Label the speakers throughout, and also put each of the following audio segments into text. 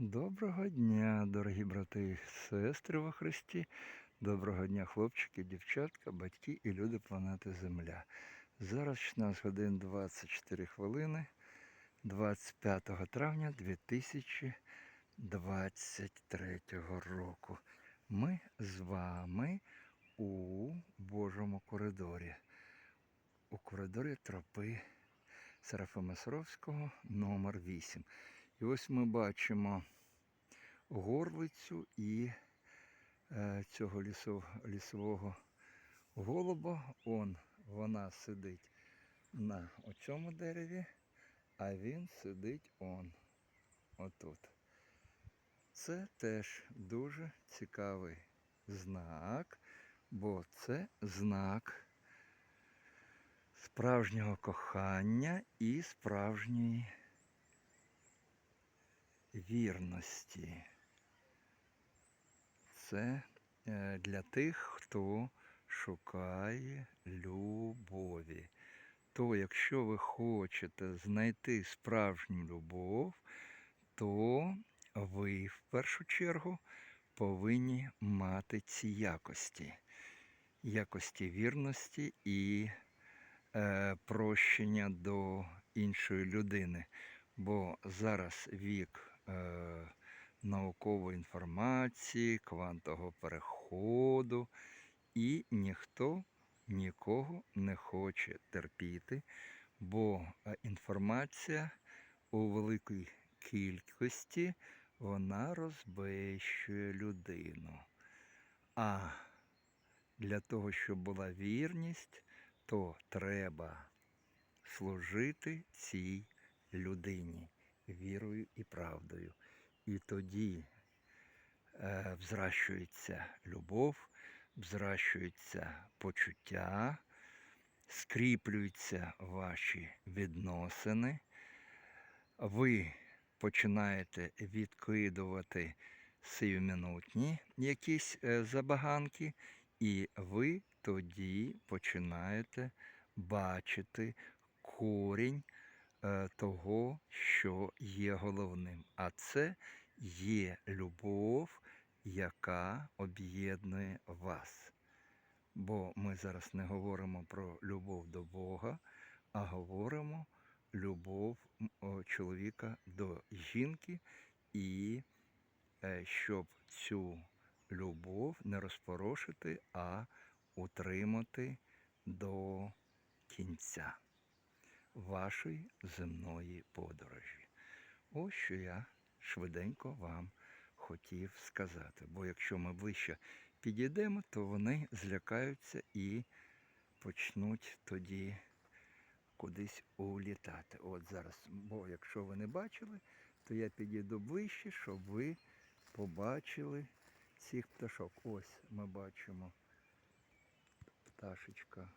Speaker 1: Доброго дня, дорогі брати і сестри во Христі. Доброго дня, хлопчики, дівчатка, батьки і люди планети Земля. Зараз 16 годин 24 хвилини 25 травня 2023 року. Ми з вами у Божому коридорі. У коридорі тропи Серафима Саровського номер 8. І ось ми бачимо горлицю і е, цього лісов, лісового голуба. Он, вона сидить на оцьому дереві, а він сидить он, отут. Це теж дуже цікавий знак, бо це знак справжнього кохання і справжньої вірності. Це е, для тих, хто шукає любові. То якщо ви хочете знайти справжню любов, то ви в першу чергу повинні мати ці якості. Якості вірності і е, прощення до іншої людини. Бо зараз вік наукової інформації, квантового переходу, і ніхто нікого не хоче терпіти, бо е, інформація у великій кількості вона розбещує людину. А для того, щоб була вірність, то треба служити цій людині вірою і правдою. І тоді е, взращується любов, взращується почуття, скріплюються ваші відносини, ви починаєте відкидувати сиюминутні якісь е, забаганки, і ви тоді починаєте бачити корінь того, що є головним. А це є любов, яка об'єднує вас. Бо ми зараз не говоримо про любов до Бога, а говоримо любов чоловіка до жінки, і е, щоб цю любов не розпорошити, а утримати до кінця вашої земної подорожі. Ось що я швиденько вам хотів сказати. Бо якщо ми ближче підійдемо, то вони злякаються і почнуть тоді кудись улітати. От зараз, бо якщо ви не бачили, то я підійду ближче, щоб ви побачили цих пташок. Ось ми бачимо пташечка.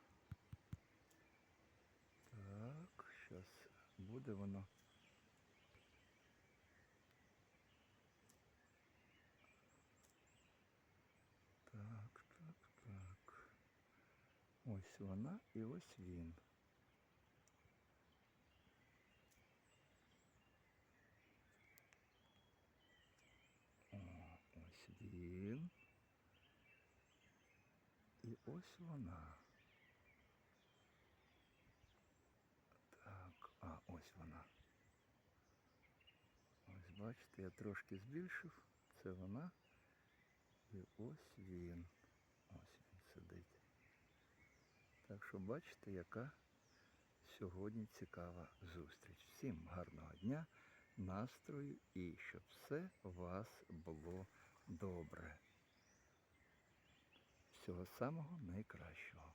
Speaker 1: буде воно. Так, так, так. Ось вона і ось він. О, ось він. І ось вона. Ось вона. Ось бачите, я трошки збільшив. Це вона. І ось він. Ось він сидить. Так що бачите, яка сьогодні цікава зустріч. Всім гарного дня, настрою і щоб все у вас було добре. Всього самого найкращого.